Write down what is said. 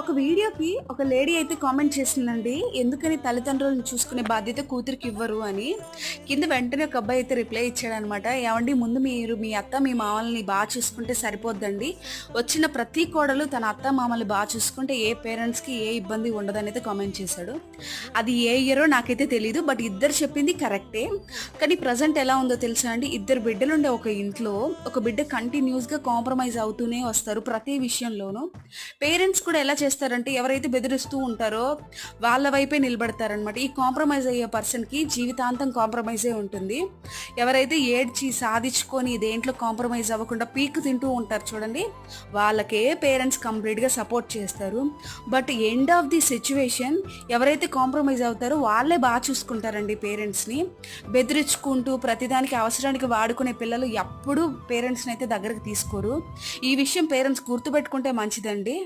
ఒక వీడియోకి ఒక లేడీ అయితే కామెంట్ చేసిందండి ఎందుకని తల్లిదండ్రులను చూసుకునే బాధ్యత కూతురికి ఇవ్వరు అని. కింద వెంటనే ఒక అబ్బాయి అయితే రిప్లై ఇచ్చాడనమాట ఏమండి ముందు మీరు మీ అత్త మీ మామల్ని బాగా చూసుకుంటే సరిపోద్దండి. వచ్చిన ప్రతి కోడలు తన అత్త మామల్ని బాగా చూసుకుంటే ఏ పేరెంట్స్కి ఏ ఇబ్బంది ఉండదని అయితే కామెంట్ చేశాడు. అది ఏ ఇయరో నాకైతే తెలియదు బట్ ఇద్దరు చెప్పింది కరెక్టే. కానీ ప్రజెంట్ ఎలా ఉందో తెలుసా అండి ఇద్దరు బిడ్డలుండే ఒక ఇంట్లో ఒక బిడ్డ కంటిన్యూస్గా కాంప్రమైజ్ అవుతూనే వస్తారు ప్రతి విషయంలోనూ. పేరెంట్స్ కూడా ఎలా చేస్తారంటే ఎవరైతే బెదిరిస్తూ ఉంటారో వాళ్ళ వైపే నిలబడతారనమాట ఈ కాంప్రమైజ్ అయ్యే పర్సన్కి జీవితాంతం కాంప్రమైజే ఉంటుంది. ఎవరైతే ఏడ్చి సాధించుకొని దేంట్లో కాంప్రమైజ్ అవ్వకుండా పీక్ తింటూ ఉంటారు చూడండి వాళ్ళకే పేరెంట్స్ కంప్లీట్గా సపోర్ట్ చేస్తారు. But end of the situation ఎవరైతే కాంప్రమైజ్ అవుతారో వాళ్ళే బాగా చూసుకుంటారండి పేరెంట్స్ని బెదిరించుకుంటూ ప్రతిదానికి అవసరానికి వాడుకునే పిల్లలు ఎప్పుడూ పేరెంట్స్ని అయితే దగ్గరకు తీసుకోరు. ఈ విషయం పేరెంట్స్ గుర్తుపెట్టుకుంటే మంచిదండి.